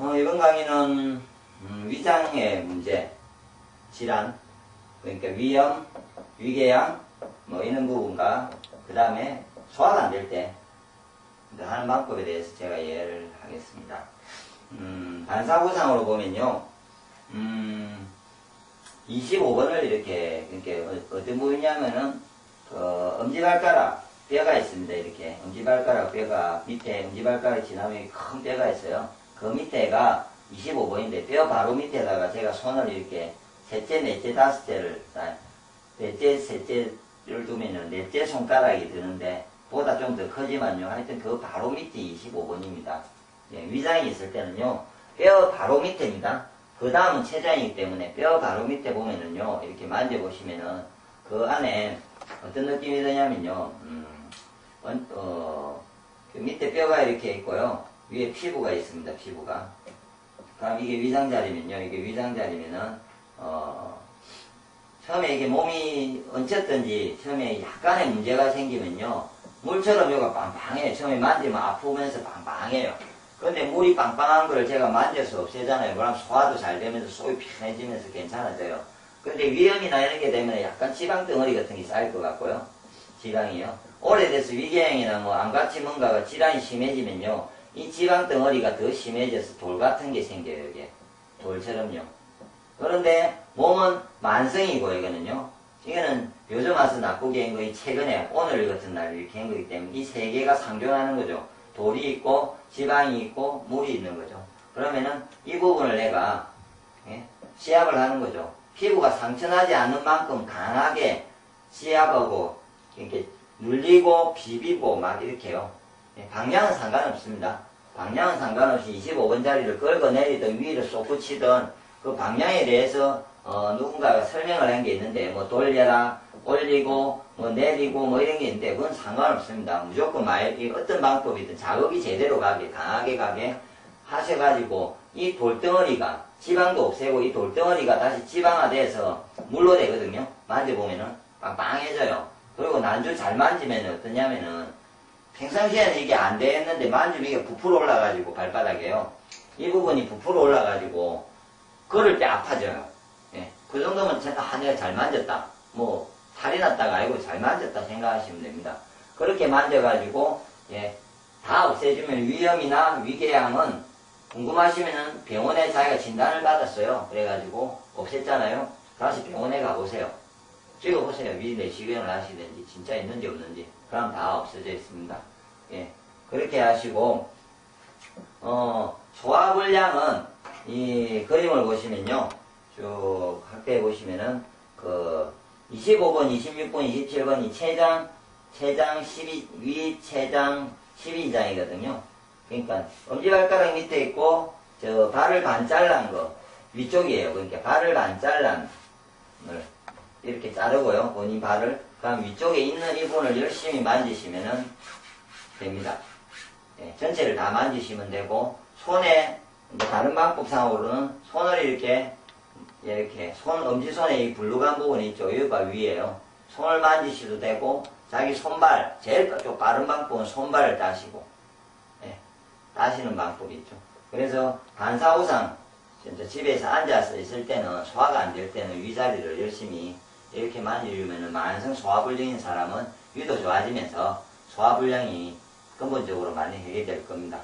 어, 이번 강의는 음, 위장의 문제, 질환, 그러니까 위염, 위궤양, 뭐 이런 부분과 그 다음에 소화가 안 될 때 하는 방법에 대해서 제가 이해를 하겠습니다. 음, 반사구상으로 보면요, 음, 25번을 이렇게, 이렇게 어- 어떤 부분이냐면은, 그 엄지발가락 뼈가 있습니다. 이렇게 엄지발가락 뼈가 밑에 엄지발가락 지나면 큰 뼈가 있어요. 그 밑에가 25번인데 뼈 바로 밑에다가 제가 손을 이렇게 셋째, 넷째, 다섯째를 아, 넷째, 셋째를 두면은 넷째 손가락이 드는데 보다 좀 더 크지만요. 하여튼 그 바로 밑에 25번입니다. 위장이 있을 때는요. 뼈 바로 밑에입니다. 그 다음은 췌장이기 때문에 뼈 바로 밑에 보면은요. 이렇게 만져보시면은 그 안에 어떤 느낌이 드냐면요. 음, 원- 어, 그 밑에 뼈가 이렇게 있고요. 위에 피부가 있습니다. 피부가. 그럼 이게 위장자리면요. 이게 위장자리면은 어, 처음에 이게 몸이 얹혔든지 처음에 약간의 문제가 생기면요. 물처럼 여기가 빵빵해요. 처음에 만지면 아프면서 빵빵해요. 근데 물이 빵빵한 거를 제가 만져서 없애잖아요. 그럼 소화도 잘 되면서 속이 편해지면서 괜찮아져요. 근데 위염이나 이런 게 되면 약간 지방 덩어리 같은 게 쌓일 것 같고요. 지방이요. 오래돼서 위궤양이나 뭐 안같이 뭔가가 질환이 심해지면요. 이 지방 덩어리가 더 심해져서 돌 같은 게 생겨요, 이게. 돌처럼요. 그런데 몸은 만성이고, 이거는요. 이거는 요즘 와서 한 거이 최근에 오늘 같은 날 이렇게 한 거기 때문에 이 세 개가 상존하는 거죠. 돌이 있고, 지방이 있고, 물이 있는 거죠. 그러면은 이 부분을 내가, 예? 시합을 하는 거죠. 피부가 상처나지 않는 만큼 강하게 시합하고, 이렇게 눌리고, 비비고, 막 이렇게요. 예, 방향은 상관없습니다. 방향은 상관없이 25번짜리를 끌어내리든 위를 쏟구치든 그 방향에 대해서 어, 누군가가 설명을 한 게 있는데 뭐 돌려라 올리고 뭐 내리고 뭐 이런 게 있는데 그건 상관없습니다. 무조건 말이 어떤 방법이든 자극이 제대로 가게 강하게 가게 하셔가지고 이 돌덩어리가 지방도 없애고 이 돌덩어리가 다시 지방화돼서 물로 되거든요. 만져보면은 빵빵해져요. 그리고 난주 잘 만지면 어떠냐면은 평상시에는 이게 안 됐는데 만지면 이게 부풀어 올라가지고 발바닥에요. 이 부분이 부풀어 올라가지고 걸을 때 아파져요. 예. 그 정도면 제가 아, 내가 잘 만졌다. 뭐 탈이 났다가 아니고 잘 만졌다 생각하시면 됩니다. 그렇게 만져가지고 예, 다 없애주면 위염이나 위궤양은 궁금하시면은 병원에 자기가 진단을 받았어요. 그래가지고 없앴잖아요. 다시 병원에 가보세요. 찍어보세요. 위 내 시경을 하시든지 진짜 있는지 없는지. 그럼 다 없어져 있습니다. 예. 그렇게 하시고 어, 소화불량은 이 그림을 보시면요. 쭉 확대해 보시면은 그 25번, 26번, 27번 이 체장 체장 12, 위 체장 12장이거든요. 그러니까 엄지발가락 밑에 있고 저 발을 반 잘란 거 위쪽이에요. 그러니까 발을 반 잘란 걸 이렇게 자르고요. 본인 발을 그럼 위쪽에 있는 이 부분을 열심히 만지시면은 됩니다. 예, 전체를 다 만지시면 되고 손에 다른 방법상으로는 손을 이렇게 이렇게 손 엄지손에 이 불룩한 부분이 있죠. 여기가 위에요. 손을 만지셔도 되고 자기 손발 제일 좀 빠른 방법은 손발을 따시고 예, 따시는 방법이 있죠. 그래서 반사우상 집에서 앉아서 있을 때는 소화가 안 될 때는 위자리를 열심히 이렇게 만지면 만성 소화불량인 사람은 위도 좋아지면서 소화불량이 근본적으로 많이 해결될 겁니다.